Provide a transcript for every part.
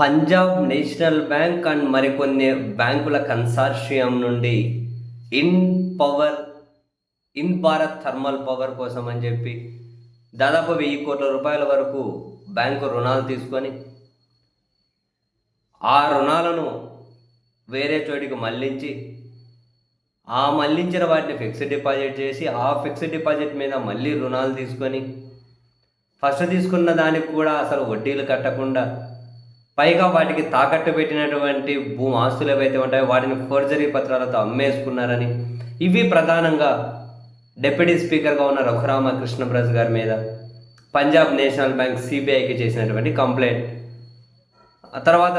Punjab national bank and మరికొన్ని బ్యాంకుల consortium నుండి in power in Bharat thermal power కోసం అని చెప్పి దాదాపు వెయ్యి కోట్ల రూపాయల వరకు బ్యాంకు రుణాలు తీసుకొని ఆ రుణాలను వేరే చోటికి మళ్ళించి ఆ మళ్ళించిన వాటిని ఫిక్స్డ్ డిపాజిట్ చేసి ఆ ఫిక్స్డ్ డిపాజిట్ మీద మళ్ళీ రుణాలు తీసుకొని ఫస్ట్ తీసుకున్న దానికి కూడా అసలు వడ్డీలు కట్టకుండా పైగా వాటికి తాకట్టు పెట్టినటువంటి భూ ఆస్తులు ఏవైతే ఉంటాయో వాటిని ఫోర్జరీ పత్రాలతో అమ్మేసుకున్నారని. ఇవి ప్రధానంగా డిప్యూటీ స్పీకర్గా ఉన్న రఘురామ కృష్ణప్రసాద్ గారి మీద పంజాబ్ నేషనల్ బ్యాంక్ సిబిఐకి చేసినటువంటి కంప్లైంట్. ఆ తర్వాత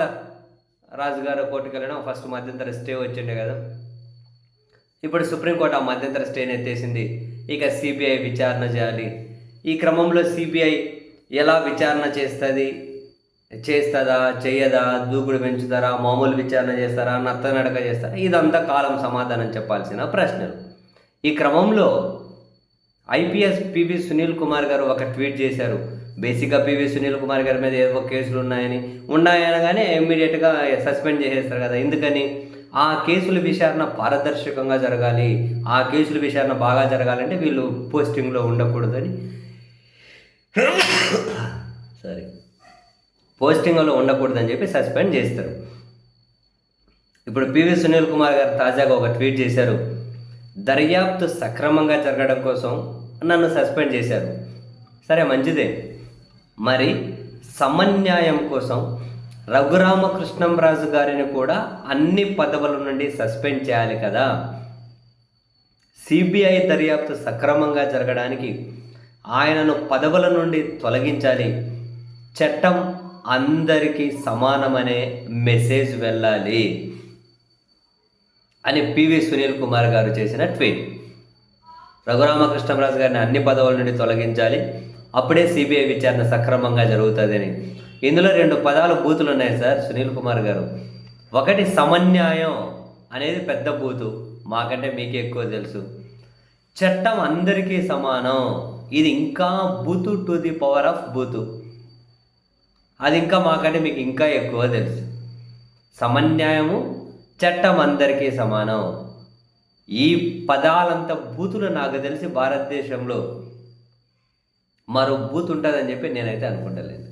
రాజుగారు కోర్టుకు వెళ్ళడం ఫస్ట్ మధ్యంతర స్టే వచ్చిండే కదా. ఇప్పుడు సుప్రీంకోర్టు ఆ మధ్యంతర స్టేని ఎత్తేసింది. ఇక సిబిఐ విచారణ చేయాలి. ఈ క్రమంలో సిబిఐ ఎలా విచారణ చేస్తుంది? చేస్తుందా చెయ్యదా దూకుడు పెంచుతారా మామూలు విచారణ చేస్తారా నత్తనడక చేస్తారా ఇదంతా కాలం సమాధానం చెప్పాల్సిన ప్రశ్నలు. ఈ క్రమంలో ఐపీఎస్ పివి సునీల్ కుమార్ గారు ఒక ట్వీట్ చేశారు. బేసిక్గా పివి సునీల్ కుమార్ గారి మీద ఏదో కేసులు ఉన్నాయని. ఉన్నాయనగానే ఇమ్మీడియట్గా సస్పెండ్ చేసేస్తారు కదా. ఎందుకని? ఆ కేసుల విచారణ పారదర్శకంగా జరగాలి. ఆ కేసుల విచారణ బాగా జరగాలంటే వీళ్ళు పోస్టింగ్లో ఉండకూడదని. సారీ పోస్టింగ్లో ఉండకూడదని చెప్పి సస్పెండ్ చేస్తారు. ఇప్పుడు పివి సునీల్ కుమార్ గారు తాజాగా ఒక ట్వీట్ చేశారు. దర్యాప్తు సక్రమంగా జరగడం కోసం నన్ను సస్పెండ్ చేశారు. సరే మంచిదే. మరి సమన్యాయం కోసం రఘురామకృష్ణంరాజు గారిని కూడా అన్ని పదవుల నుండి సస్పెండ్ చేయాలి కదా. సిబిఐ దర్యాప్తు సక్రమంగా జరగడానికి ఆయనను పదవుల నుండి తొలగించాలి. చట్టం అందరికీ సమానమనే మెసేజ్ వెళ్ళాలి అని పివి సునీల్ కుమార్ గారు చేసిన ట్వీట్ రఘురామకృష్ణరాజు గారిని అన్ని పదవుల నుండి తొలగించాలి. అప్పుడే సిబిఐ విచారణ సక్రమంగా జరుగుతుందని. ఇందులో రెండు పదాలు బూతులు ఉన్నాయి సార్ సునీల్ కుమార్ గారు. ఒకటి సమన్యాయం అనేది పెద్ద బూతు. మాకంటే మీకే ఎక్కువ తెలుసు. చట్టం అందరికీ సమానం. ఇది ఇంకా బూతు టు ది పవర్ ఆఫ్ బూతు. అది ఇంకా మాకంటే మీకు ఇంకా ఎక్కువ తెలుసు. సమన్యాయము చట్టం అందరికీ సమానం. ఈ పదాలంత బూతులు నాకు తెలిసి భారతదేశంలో మరో బూత్ ఉంటుందని చెప్పి నేనైతే అనుకుంటలేను.